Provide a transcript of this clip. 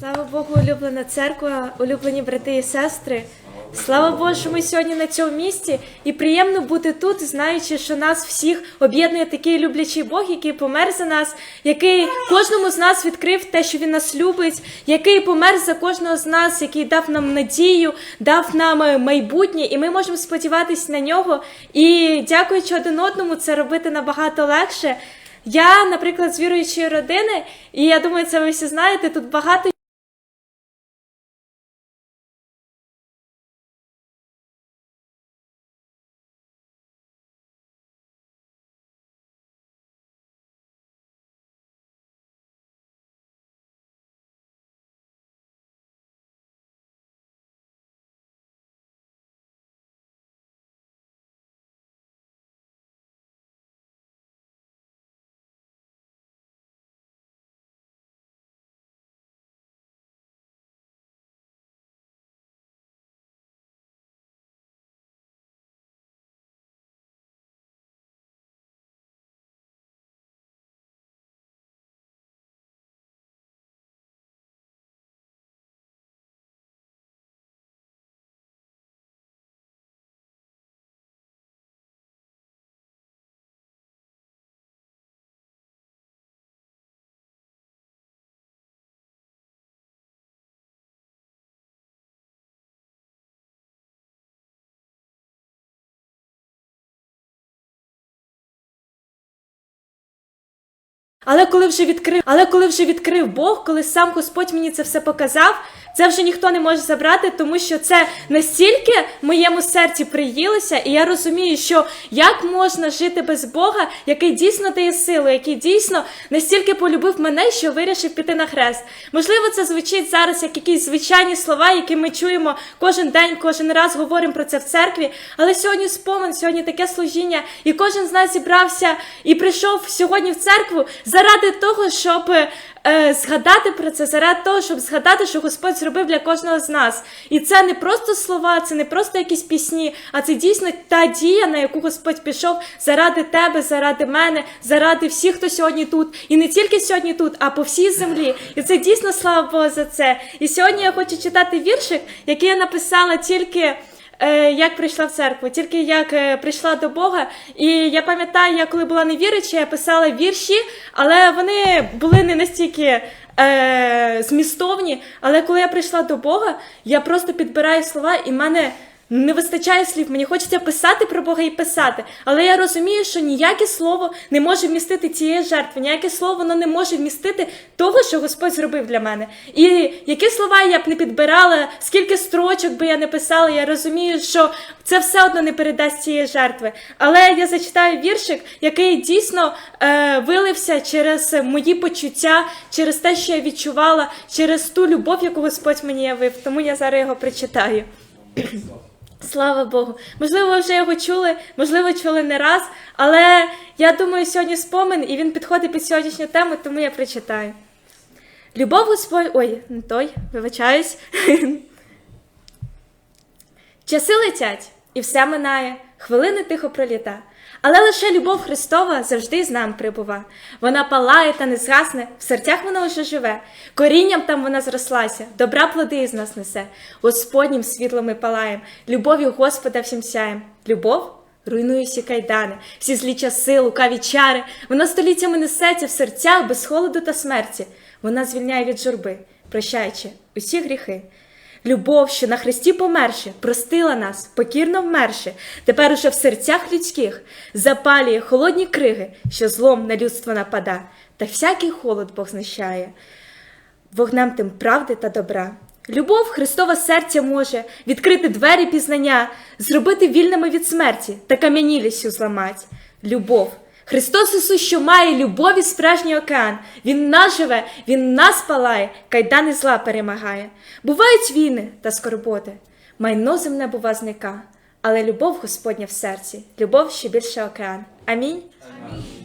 Слава Богу, улюблена церква, улюблені брати і сестри. Слава Богу, що ми сьогодні на цьому місці, і приємно бути тут, знаючи, що нас всіх об'єднує такий люблячий Бог, який помер за нас, який кожному з нас відкрив те, що він нас любить, який помер за кожного з нас, який дав нам надію, дав нам майбутнє, і ми можемо сподіватися на нього. І дякуючи один одному, це робити набагато легше. Я, наприклад, з віруючої родини, і я думаю, це ви всі знаєте. Тут багато Але коли вже відкрив, але коли вже відкрив Бог, коли сам Господь мені це все показав, це вже ніхто не може забрати, тому що це настільки моєму серці приїлося, і я розумію, що як можна жити без Бога, який дійсно дає силу, який дійсно настільки полюбив мене, що вирішив піти на хрест. Можливо, це звучить зараз як якісь звичайні слова, які ми чуємо кожен день, кожен раз говоримо про це в церкві. Але сьогодні спомин, сьогодні таке служіння, і кожен з нас зібрався і прийшов сьогодні в церкву заради того, щоб е, згадати про це, заради того, щоб згадати, що Господь зробив для кожного з нас. І це не просто слова, це не просто якісь пісні, а це дійсно та дія, на яку Господь пішов заради тебе, заради мене, заради всіх, хто сьогодні тут. І не тільки сьогодні тут, а по всій землі. І це дійсно слава Богу за це. І сьогодні я хочу читати віршик, який я написала тільки. Е, як прийшла в церкву, тільки як е, прийшла до Бога. І я пам'ятаю, я коли була невіруюча, я писала вірші, але вони були не настільки е, змістовні. Але коли я прийшла до Бога, я просто підбираю слова, і в мене не вистачає слів. Мені хочеться писати про Бога і писати. Але я розумію, що ніяке слово не може вмістити цієї жертви, ніяке слово воно не може вмістити того, що Господь зробив для мене. І які слова я б не підбирала, скільки строчок би я не писала, я розумію, що це все одно не передасть цієї жертви. Але я зачитаю віршик, який дійсно е, вилився через мої почуття, через те, що я відчувала, через ту любов, яку Господь мені явив. Тому я зараз його прочитаю. Слава Богу. Можливо, ви вже його чули, можливо, чули не раз, але я думаю, сьогодні спомин, і він підходить під сьогоднішню тему, тому я прочитаю. Любов Господь. Ой, не той, вибачаюсь. Часи летять, і все минає, хвилини тихо проліта. Але лише любов Христова завжди з нами прибува. Вона палає та не згасне, в серцях вона вже живе, корінням там вона зрослася, добра плоди із нас несе. Господнім світлом ми палаєм, любов'ю Господа всім сяєм. Любов руйнує всі кайдани, всі злі часи, лукаві чари. Вона століттями несеться в серцях без холоду та смерті. Вона звільняє від журби, прощаючи усі гріхи. Любов, що на Христі померши, простила нас, покірно вмерши, тепер уже в серцях людських запалює холодні криги, що злом на людство напада, та всякий холод Бог знищає, вогнем тим правди та добра. Любов Христова серця може відкрити двері пізнання, зробити вільними від смерті та кам'янілістю зламать. Любов. Христос Ісус, що має любові справжній океан. Він нас живе, Він нас палає, кайдани зла перемагає. Бувають війни та скорботи, майно земне бува зника, але любов Господня в серці, любов ще більше океан. Амінь. Амінь.